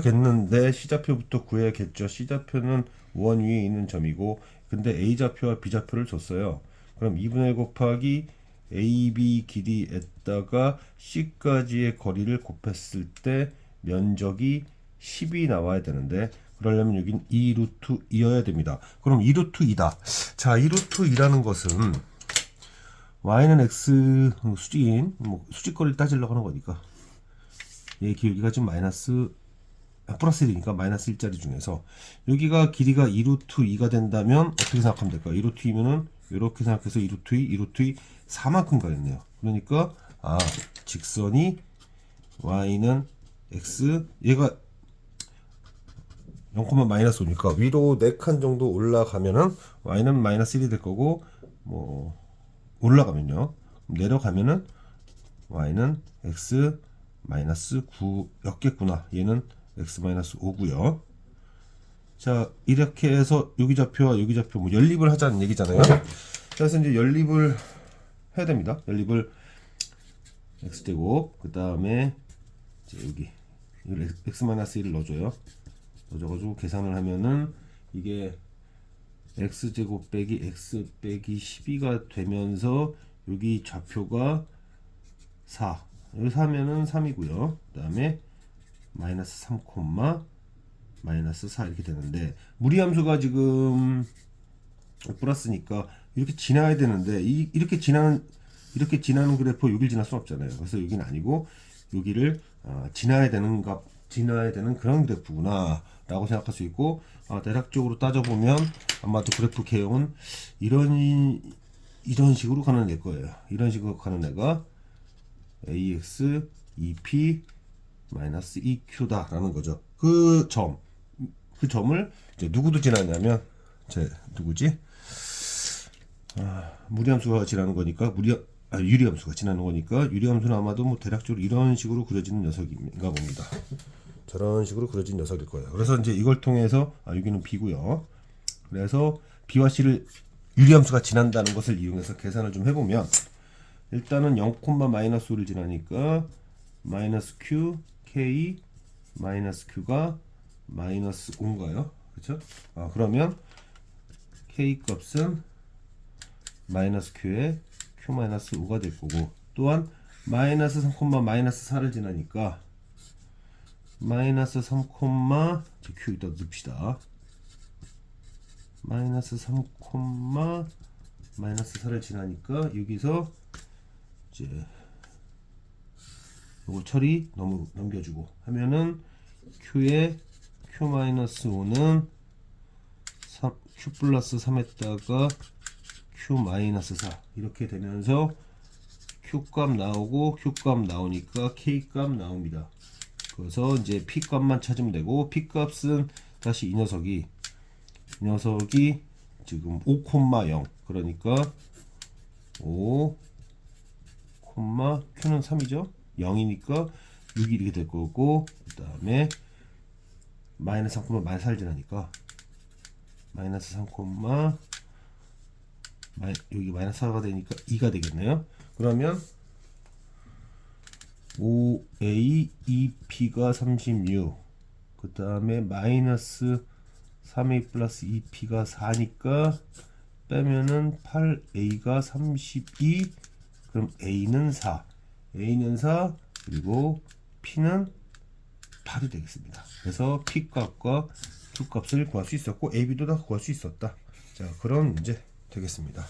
겠는데 C좌표부터 구해야겠죠. C좌표는 원 위에 있는 점이고 근데 A좌표와 B좌표를 줬어요. 그럼 2분의 1 곱하기 AB 길이에다가 C까지의 거리를 곱했을 때 면적이 10이 나와야 되는데 그러려면 여긴 2 루트 2여야 됩니다. 그럼 2 루트 2다. 자, 2 루트 2라는 것은 y는 x 수직인 뭐 수직거리를 따지려고 하는 거니까 얘 길이가 지금 마이너스 아, 플러스 1이니까 마이너스 1짜리 중에서 여기가 길이가 2루트 2가 된다면 어떻게 생각하면 될까요? 2루트 2면은 이렇게 생각해서 2루트 2, 2루트 2 4만큼 가겠네요. 그러니까 아 직선이 y는 x 얘가 0, 마이너스 5니까 위로 4칸 정도 올라가면은 y는 마이너스 1이 될 거고 뭐 올라가면요 내려가면은 y는 x 마이너스 9였겠구나 얘는 x 마이너스 5고요. 자 이렇게 해서 여기 좌표와 여기 좌표 뭐 연립을 하자는 얘기잖아요. 그래서 이제 연립을 해야 됩니다. 연립을 x 제곱 그 다음에 여기 여기 x 마이너스 1을 넣어줘요. 넣어줘가지고 계산을 하면은 이게 x 제곱 빼기 x 빼기 12가 되면서 여기 좌표가 4 여기 4면은 3이고요. 그 다음에 마이너스 3 콤마 마이너스 4 이렇게 되는데 무리함수가 지금 플러스니까 이렇게 지나야 되는데 이, 이렇게 지나는 이렇게 지나는 그래프 여기를 지날 수 없잖아요. 그래서 여기는 아니고 여기를 어, 지나야 되는 값 지나야 되는 그런 그래프구나 라고 생각할 수 있고 아, 대략적으로 따져보면 아마도 그래프 개형은 이런 이런 식으로 가는 애 거예요. 이런 식으로 가는 애가 ax 2p 마이너스 2q다라는 거죠 그 점 그 점을 이제 누구도 지나냐면 제 누구지 아, 무리함수가 지나는 거니까 무리 아, 유리함수가 지나는 거니까 유리함수는 아마도 뭐 대략적으로 이런 식으로 그려지는 녀석인가 봅니다. 저런 식으로 그려진 녀석일 거예요. 그래서 이제 이걸 통해서 아 여기는 b고요. 그래서 b와 c를 유리함수가 지난다는 것을 이용해서 계산을 좀 해보면 일단은 0, 마이너스 5를 지나니까 마이너스 q k 마이너스 q가 마이너스 5인가요? 그렇죠? 아 그러면 k 값은 마이너스 q에 q 마이너스 5가 될 거고 또한 마이너스 3, 마이너스 4를 지나니까 마이너스 3, 저 q 이따 넣읍시다. 마이너스 3, 마이너스 4를 지나니까 여기서 이제 요거 처리 너무 넘겨주고 하면은 q에 q 마이너스 5는 3, q 플러스 3에다가 q 마이너스 4 이렇게 되면서 q 값 나오고 q 값 나오니까 k 값 나옵니다. 그래서 이제 p 값만 찾으면 되고 p 값은 다시 이 녀석이 이 녀석이 지금 5,0 그러니까 5, q는 3이죠. 0이니까 6이 이렇게 될 거고 그 다음에 마이너스 3, 마이너스 4를 지나니까 마이너스 3, 마이, 여기 마이너스 4가 되니까 2가 되겠네요. 그러면 5a 2p가 36. 그 다음에 마이너스 3a 플러스 2p가 4니까 빼면은 8a가 32. 그럼 a는 4. A는 4. 그리고 p는 8이 되겠습니다. 그래서 p 값과 q 값을 구할 수 있었고 a, b도 다 구할 수 있었다. 자, 그런 문제 되겠습니다.